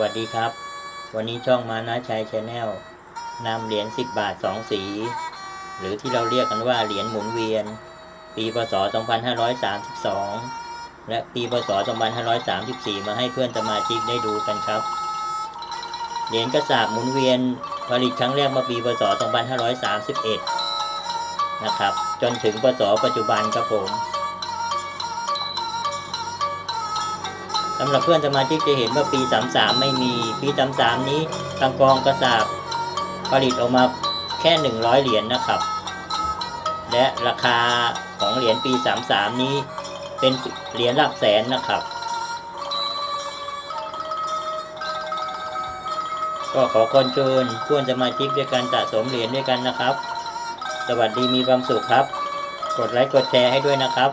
วัสดีครับ วันนี้ช่องมานะชัยชาแนลนำเหรียญ 10 บาท 2 สี หรือที่เราเรียกกันว่าเหรียญหมุนเวียน ปีพศ 2532 และปีพศ 2534 มาให้เพื่อนสมาชิกได้ดูกันครับ เหรียญกระสาบหมุนเวียนผลิตครั้งแรกมื่อปีพศ 2531 นะครับ จนถึงพศปัจจุบันครับผมำหรับเพื่อนสมาชิกจะเห็นว่าปี 33 ไม่มี ปี 33 นี้ทางกองกระสาบผลิตออกมาแค่ 100 เหรียญนนะครับ และราคาของเหรียญปี 33 นี้เป็นเหรียญหลักแสนนะครับ ก็ขอคอนเชิญเพื่อนสมาชิกด้วยการสะสมเหรียญด้วยกันนะครับ สวัสดีมีความสุขครับ กดไลค์กดแชร์ให้ด้วยนะครับ